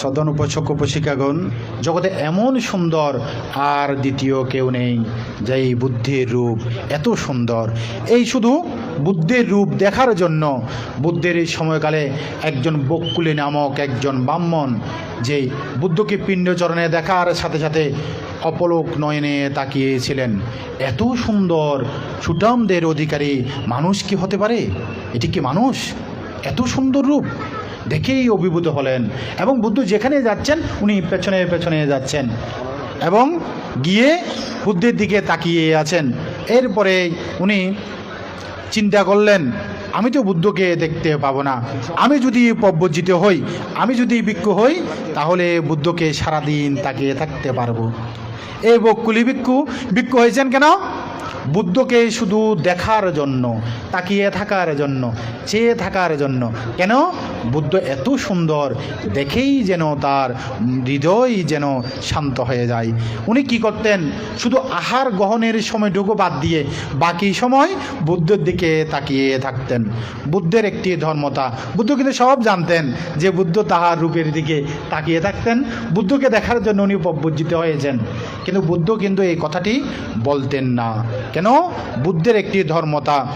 সদন উপশক উপশিকাগণ, জগতে এমন সুন্দর আর দ্বিতীয় কেউ নেই যে এই বুদ্ধির রূপ এত সুন্দর। এই শুধু বুদ্ধের রূপ দেখার জন্য। বুদ্ধের এই সময়কালে একজন বকুলি নামক একজন ব্রাহ্মণ যে বুদ্ধকে পিণ্ডচরণে দেখার সাথে সাথে অপলোক নয়নে তাকিয়েছিলেন। এত সুন্দর সুটামদের অধিকারী মানুষ কি হতে পারে? এটি কি মানুষ? এত সুন্দর রূপ। দেখেই অভিভূত হলেন। এবং বুদ্ধ যেখানে যাচ্ছেন, উনি পেছনে পেছনে যাচ্ছেন। এবং গিয়ে বুদ্ধের দিকে তাকিয়ে আছেন। এরপরে উনি চিন্তা করলেন, আমি তো বুদ্ধকে দেখতে পাবো না। আমি যদি পব্বজিত হই, আমি যদি ভিক্ষু হই, তাহলে বুদ্ধকে সারাদিন তাকিয়ে থাকতে পারব। এই বকুলি ভিক্ষু ভিক্ষু হয়েছেন কেন? বুদ্ধকে শুধু দেখার জন্য, তাকিয়ে থাকার জন্য, চেয়ে থাকার জন্য। কেন? বুদ্ধ এত সুন্দর, দেখেই যেন তার হৃদয় যেন শান্ত হয়ে যায়। উনি কি করতেন? শুধু আহার গ্রহণের সময় সময়টুকু বাদ দিয়ে বাকি সময় বুদ্ধের দিকে তাকিয়ে থাকতেন। বুদ্ধের একটি ধর্মতা। বুদ্ধ কিন্তু সব জানতেন যে বুদ্ধ তাহার রূপের দিকে তাকিয়ে থাকতেন। বুদ্ধকে দেখার জন্য উনি প্রবজ্জিত হয়েছেন। কিন্তু বুদ্ধ কিন্তু এই কথাটি বলতেন না। কেন? বুদ্ধের একটি ধর্মতা।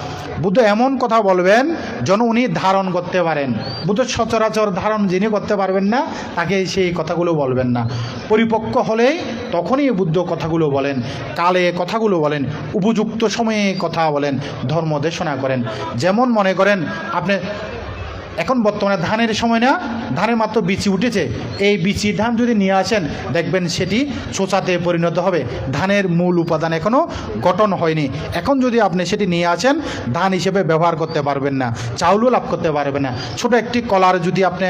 বুদ্ধ এমন কথা বলবেন, যেন উনি ধারণ করতে পারেন। বুদ্ধ সচরাচর ধারণ যিনি করতে পারবেন না, তাকে সেই কথাগুলো বলবেন না। পরিপক্ক হলেই তখনই বুদ্ধ কথাগুলো বলেন, কালে কথাগুলো বলেন, উপযুক্ত সময়ে কথা বলেন, ধর্ম দেশনা করেন। যেমন মনে করেন, আপনি এখন বর্তমানে ধানের সময় না, ধানের মাত্র বিচি উঠেছে। এই বিচি ধান যদি নিয়ে আসেন, দেখবেন সেটি চোচাতে পরিণত হবে। ধানের মূল উপাদান এখনও গঠন হয়নি। এখন যদি আপনি সেটি নিয়ে আসেন, ধান হিসেবে ব্যবহার করতে পারবেন না, চাউলও লাভ করতে পারবেন না। ছোট একটি কলার যদি আপনি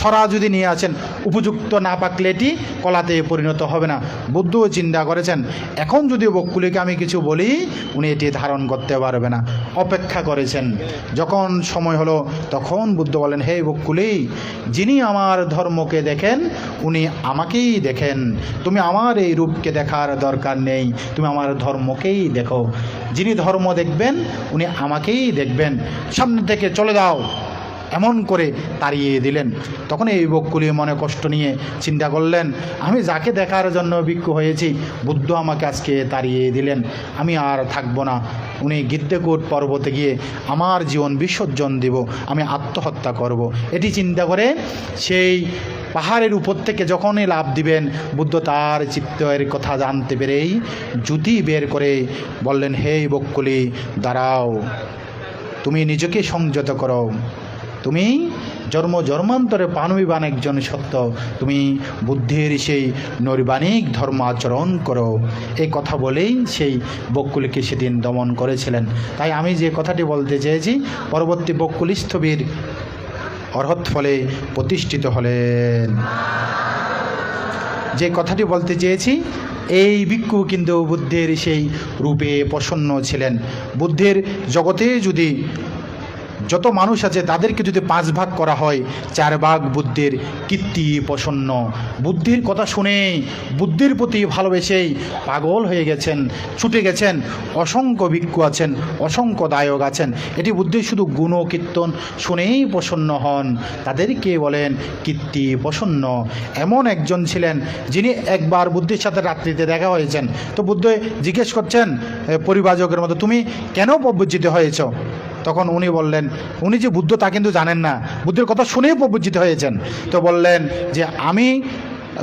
ছড়া যদি নিয়ে আসেন, উপযুক্ত না পাকলে এটি কলাতে পরিণত হবে না। বুদ্ধও চিন্তা করেছেন, এখন যদি বকুলিকে আমি কিছু বলি, উনি এটি ধারণ করতে পারবে না। অপেক্ষা করেছেন, যখন সময় হলো তখন বুদ্ধ বলেন, হে বকুলি, যিনি আমার ধর্মকে দেখেন, উনি আমাকেই দেখেন। তুমি আমার এই রূপকে দেখার দরকার নেই। তুমি আমার ধর্মকেই দেখো। যিনি ধর্ম দেখবেন, উনি আমাকেই দেখবেন। সামনে থেকে চলে যাও। এমন করে তাড়িয়ে দিলেন। তখন এই বকুলি মনে কষ্ট নিয়ে চিন্তা করলেন, আমি যাকে দেখার জন্য ভিক্ষু হয়েছি, বুদ্ধ আমাকে আজকে তাড়িয়ে দিলেন। আমি আর থাকব না। উনি গিদ্দেকূট পর্বতে গিয়ে আমার জীবন বিসর্জন দেব, আমি আত্মহত্যা করব। এটি চিন্তা করে সেই পাহাড়ের উপর থেকে যখনই লাভ দিবেন, বুদ্ধ তার চিত্তের কথা জানতে পেরেই জুতি বের করে বললেন, হে বকুলি, দাঁড়াও তুমি নিজেকে সংযত করো তুমি জন্ম জন্মান্তরে পানবিবান একজন সত্য। তুমি বুদ্ধির সেই নৈর্বাণিক ধর্ম আচরণ করো। এই কথা বলেই সেই বকুলকে সেদিন দমন করেছিলেন। তাই আমি যে কথাটি বলতে চেয়েছি, পরবর্তী বকুল স্থবির অর্হৎ ফলে প্রতিষ্ঠিত হলেন। যে কথাটি বলতে চেয়েছি, এই ভিক্ষু কিন্তু বুদ্ধের সেই রূপে প্রসন্ন ছিলেন। বুদ্ধের জগতে যদি যত মানুষ আছে, তাদেরকে যদি পাঁচ ভাগ করা হয়, চার ভাগ বুদ্ধের কীর্তি প্রসন্ন। বুদ্ধির কথা শুনে, বুদ্ধির প্রতি ভালোবেসেই পাগল হয়ে গেছেন, ছুটে গেছেন, অসংখ্য ভিক্ষু আছেন, অসংখ্য দায়ক আছেন। এটি বুদ্ধির শুধু গুণ কীর্তন শুনেই প্রসন্ন হন। তাদেরকে বলেন কীর্তি প্রসন্ন। এমন একজন ছিলেন যিনি একবার বুদ্ধির সাথে রাত্রিতে দেখা হয়েছেন। তো বুদ্ধ জিজ্ঞেস করছেন পরিবাজকের মতো তুমি কেন প্রবজ্জিত হয়েছ? তখন উনি বললেন, উনি যে বুদ্ধ তা কিন্তু জানেন না। বুদ্ধের কথা শুনেই প্রবজ্জিত হয়েছেন। তো বললেন যে, আমি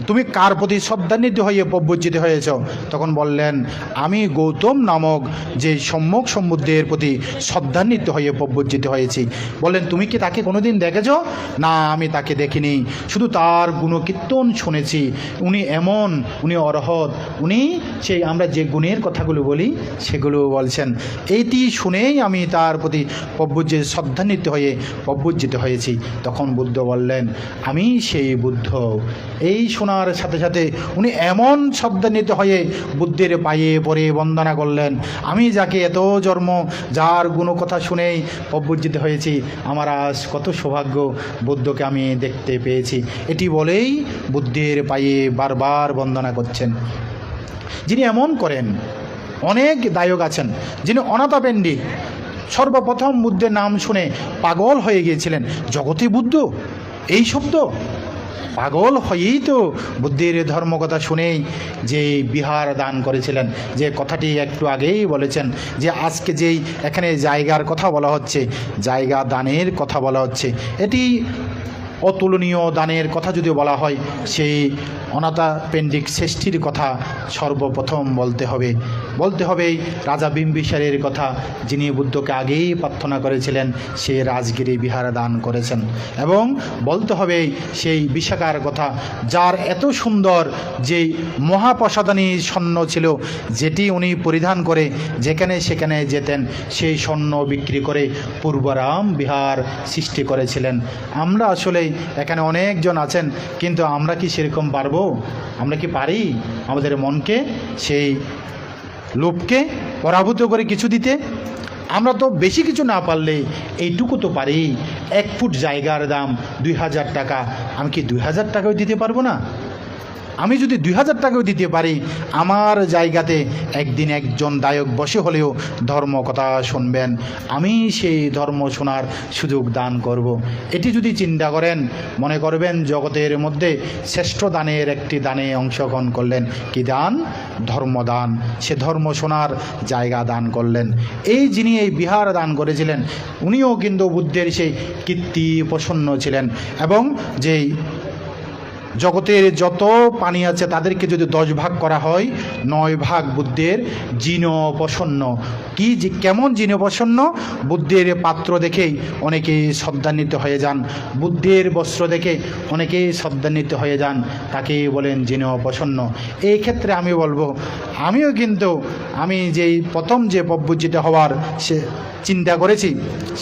তুমি কার প্রতি শ্রদ্ধান্বিত হয়ে প্রবজ্জিত হয়েছ? তখন বললেন, আমি গৌতম নামক যে সম্যক সমুদ্রের প্রতি শ্রদ্ধান্বিত হয়ে প্রবজ্জিত হয়েছি। বললেন, তুমি কি তাকে কোনোদিন দেখেছ? না, আমি তাকে দেখিনি। শুধু তার গুণকীর্তন শুনেছি। উনি এমন, উনি অরহৎ। উনি সেই, আমরা যে গুণের কথাগুলো বলি, সেগুলো বলছেন। এইটি শুনেই আমি তার প্রতি প্রভুজ্যে শ্রদ্ধান্বিত হয়ে প্রভুজ্জিত হয়েছি। তখন বুদ্ধ বললেন, আমি সেই বুদ্ধ। এই শোনার সাথে সাথে উনি এমন শ্রদ্ধান্বিত হয়ে বুদ্ধের পায়ে পরে বন্দনা করলেন, আমি যাকে এত জন্ম, যার গুণ কথা শুনেই প্রভুজ্জিত হয়েছি, আমার আজ কত সৌভাগ্য বুদ্ধকে আমি দেখতে পেয়েছি। এটি বলেই বুদ্ধের পায়ে বারবার বন্দনা করছেন। যিনি এমন করেন, অনেক দায়ক আছেন। যিনি অনাথাপেন্ডি সর্বপ্রথম বুদ্ধের নাম শুনে পাগল হয়ে গিয়েছিলেন। জগতে বুদ্ধ? এই শব্দ? পাগল হয়েই তো বুদ্ধির ধর্ম কথা শুনেই যে বিহার দান করেছিলেন। যে কথাটি একটু আগেই বলেছেন যে আজকে যেই এখানে জায়গার কথা বলা হচ্ছে, জায়গা দানের কথা বলা হচ্ছে, এটি অতুলনীয় দানের কথা যদি বলা হয়, সেই অনাথা পেন্ডিক শ্রেষ্ঠীর কথা সর্বপ্রথম বলতে হবে। বলতে হবে, রাজা বিম্বিসারের কথা যিনি বুদ্ধকে আগেই প্রার্থনা করেছিলেন, সে রাজগিরি বিহার দান করেছেন। এবং বলতে হবে, সেই বিশাখার কথা, যার এত সুন্দর যে মহাপ্রসাদানী স্বর্ণ ছিল, যেটি উনি পরিধান করে যেখানে সেখানে যেতেন, সেই স্বর্ণ বিক্রি করে পূর্বরাম বিহার সৃষ্টি করেছিলেন। আমরা আসলে এখানে অনেকজন আছেন, কিন্তু আমরা কি সেরকম পারব? আমরা কি পারি আমাদের মনকে, সেই লোভকে পরাভূত করে কিছু দিতে? আমরা তো বেশি কিছু না পারলে এইটুকু তো পারি। এক ফুট জায়গার দাম দুই হাজার টাকা, আমি কি দুই হাজার টাকাও দিতে পারব না? আমি যদি দুই হাজার টাকাও দিতে পারি, আমার জায়গাতে একদিন একজন দায়ক বসে হলেও ধর্ম কথা শুনবেন। আমি সেই ধর্ম শোনার সুযোগ দান করব। এটি যদি চিন্তা করেন, মনে করবেন জগতের মধ্যে শ্রেষ্ঠ দানের একটি দানে অংশগ্রহণ করলেন। কি দান? ধর্মদান। সে ধর্ম শোনার জায়গা দান করলেন। এই যিনি এই বিহার দান করেছিলেন, উনিও কিন্তু বুদ্ধের সেই কীর্তি প্রসন্ন ছিলেন এবং যেই জগতের যত পানি আছে তাদেরকে যদি দশ ভাগ করা হয়, নয় ভাগ বুদ্ধের জিন প্রসন্ন কি যে কেমন জিন প্রসন্ন বুদ্ধের পাত্র দেখেই অনেকেই শ্রদ্ধান্বিত হয়ে যান। বুদ্ধের বস্ত্র দেখে অনেকেই শ্রদ্ধান্বিত হয়ে যান। তাকে বলেন জিন প্রসন্ন এই ক্ষেত্রে আমি বলব, আমিও কিন্তু আমি যেই প্রথম যে পব্বজিত হওয়ার সে চিন্তা করেছি,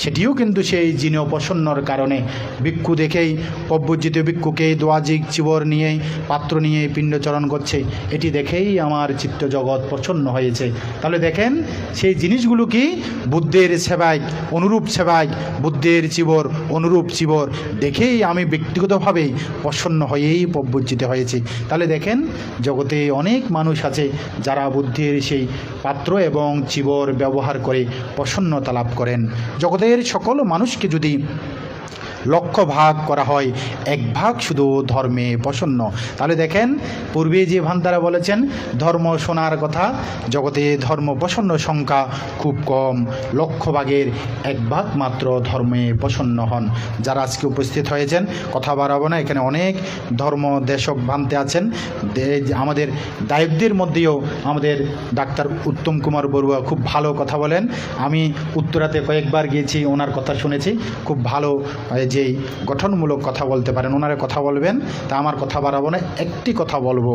সেটিও কিন্তু সেই জিন প্রসন্নর কারণে। ভিক্ষু দেখেই পব্বজিত ভিক্ষুকে দোয়াজিক চিবর নিয়েই, পাত্র নিয়ে পিণ্ডচরণ করছে। এটি দেখেই আমার চিত্ত জগৎ প্রসন্ন হয়েছে। তাহলে দেখেন, সেই জিনিসগুলো কি? বুদ্ধের সেবায়, অনুরূপ সেবায়, বুদ্ধের চিবর, অনুরূপ চিবর দেখেই আমি ব্যক্তিগতভাবে প্রসন্ন হয়েই পব্বজিত হয়েছি। তাহলে দেখেন, জগতে অনেক মানুষ আছে যারা বুদ্ধের সেই পাত্র এবং চিবর ব্যবহার করে প্রসন্নতা লাভ করেন। জগতের সকল মানুষকে যদি লক্ষ ভাগ করা হয়, এক ভাগ শুধু ধর্মে প্রসন্ন। তাহলে দেখেন, পূর্বে যে ভান্তারা বলেছেন, ধর্ম শোনার কথা, জগতে ধর্ম প্রসন্ন সংখ্যা খুব কম। লক্ষ ভাগের এক ভাগ মাত্র ধর্মে প্রসন্ন হন। যারা আজকে উপস্থিত হয়েছেন, কথা বাড়াবো না, এখানে অনেক ধর্ম দেশক ভান্তে আছেন। আমাদের দায়কদের মধ্যেও আমাদের ডাক্তার উত্তম কুমার বড়ুয়া খুব ভালো কথা বলেন। আমি উত্তরাতে কয়েকবার গিয়েছি, ওনার কথা শুনেছি। খুব ভালো যেই গঠনমূলক কথা বলতে পারেন, ওনারা কথা বলবেন, তা আমার কথা বাড়াবো না, একটি কথা বলব।